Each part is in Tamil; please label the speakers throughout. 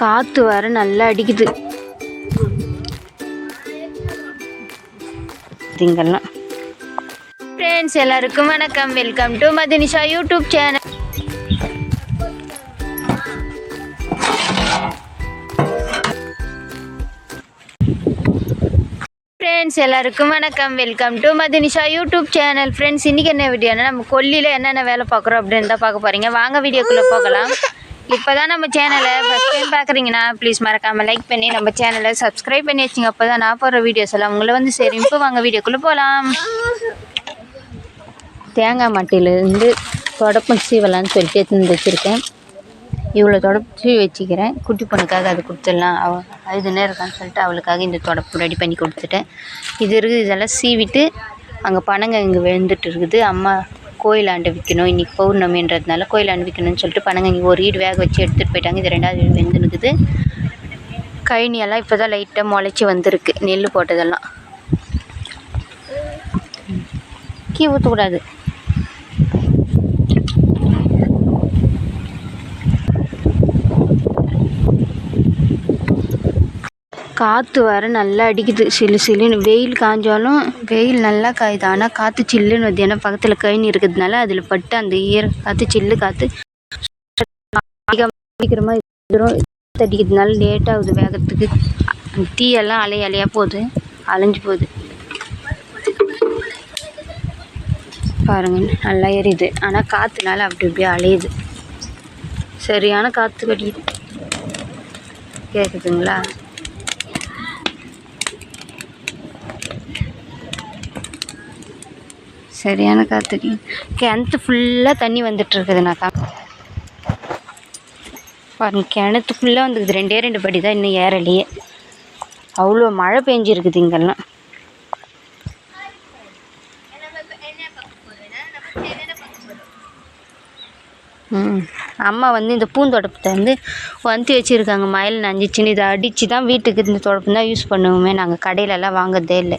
Speaker 1: காற்று வர நல்லா அடிக்குது. திங்கெல்லாம் ஃப்ரெண்ட்ஸ் எல்லாருக்கும் வணக்கம். Welcome to Madhinisha YouTube channel friends எல்லாருக்கும் வணக்கம். Welcome to Madhinisha YouTube channel friends இன்றைக்கி என்ன வீடியோனா நம்ம கொல்லியில் என்னென்ன வேலை பார்க்குறோம் அப்படின்னு தான் பார்க்க போகிறீங்க வாங்க வீடியோக்குள்ளே போகலாம். இப்போ தான் நம்ம சேனலை ஃபஸ்ட் டைம் பார்க்குறீங்கன்னா ப்ளீஸ் மறக்காமல் லைக் பண்ணி நம்ம சேனலை சப்ஸ்கிரைப் பண்ணி வச்சுங்க. அப்போ தான் நான் போடுற வீடியோஸ் எல்லாம் உங்களை வந்து சரி இப்போ வாங்க வீடியோக்குள்ளே போகலாம் தேங்காய் மட்டிலேருந்து தொடப்பம் சீவலான்னு சொல்லிட்டு எடுத்துன்னு வச்சுருக்கேன். இவ்வளோ தொடப்பு வச்சுக்கிறேன். குட்டி பொண்ணுக்காக அது கொடுத்துடலாம். அவ அழுதுனே இருக்கான்னு சொல்லிட்டு அவளுக்காக இந்த தொடப்பு ரெடி பண்ணி கொடுத்துட்டேன். இது இருக்குது இதெல்லாம் சீவிட்டு அங்கே பனங்க இங்கே விழுந்துட்டு இருக்குது. அம்மா கோயிலாண்டு விற்கணும் இன்றைக்கி பௌர்ணமின்றதுனால கோயிலாண்டு விற்கணும்னு சொல்லிட்டு பணங்க இங்கே ஒரு ஈடு வேக வச்சு எடுத்துகிட்டு போயிட்டாங்க. இது ரெண்டாவது வீடு வெந்துனுக்குது கழனியெல்லாம் இப்போ தான் லைட்டாக முளைச்சி வந்திருக்கு நெல் போட்டதெல்லாம். கீ ஊற்றக்கூடாது காற்று வர நல்லா அடிக்குது. சிலு சிலுன்னு வெயில் காஞ்சாலும் வெயில் நல்லா காயுது. ஆனால் காற்று சில்லுன்னு வருது. ஏன்னா பக்கத்தில் கழனி இருக்கிறதுனால அதில் பட்டு அந்த ஈர காற்று சில்லு காற்று சீக்கிரமாக அடிக்கிறதுனால லேட் ஆகுது வேகத்துக்கு. அந்த தீயெல்லாம் அலை அலையாக போகுது. அலைஞ்சு போகுது. பாருங்க நல்லா எரியுது. ஆனால் காற்றுனால அப்படி இப்படியே அலையுது. சரியான காற்று கடிக்குது கேட்குதுங்களா சரியான காற்று கிணத்து ஃபுல்லாக தண்ணி வந்துட்டுருக்குதுனாக்கா பாருங்க கிணத்து ஃபுல்லாக வந்துக்குது. ரெண்டே ரெண்டு படி தான் இன்னும் ஏறலையே. அவ்வளோ மழை பெஞ்சிருக்குது இங்கெல்லாம். ம். அம்மா வந்து இந்த பூந்தொடப்பத்தை வந்து வந்தி வச்சுருக்காங்க. மயில் நஞ்சிச்சின்னு இதை அடித்து தான் வீட்டுக்கு இந்த தொடப்பு தான் யூஸ் பண்ணுவோமே. நாங்கள் கடையிலலாம் வாங்குறதே இல்லை.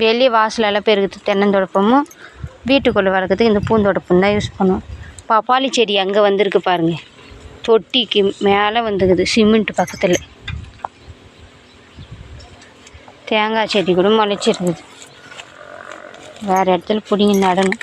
Speaker 1: வெளியே வாசலெல்லாம் பெருகுது தென்னந்தொடப்பமும் வீட்டுக்குள்ளே வளர்க்குறதுக்கு இந்த பூந்தொடப்பம் தான் யூஸ் பண்ணுவோம். பப்பாளி செடி அங்கே வந்திருக்கு பாருங்கள் தொட்டிக்கு மேலே வந்துக்குது சிமெண்ட் பக்கத்தில். தேங்காய் செடி கூட முளைச்சிருக்குது. வேறு இடத்துல பிடிங்கி நடணும்.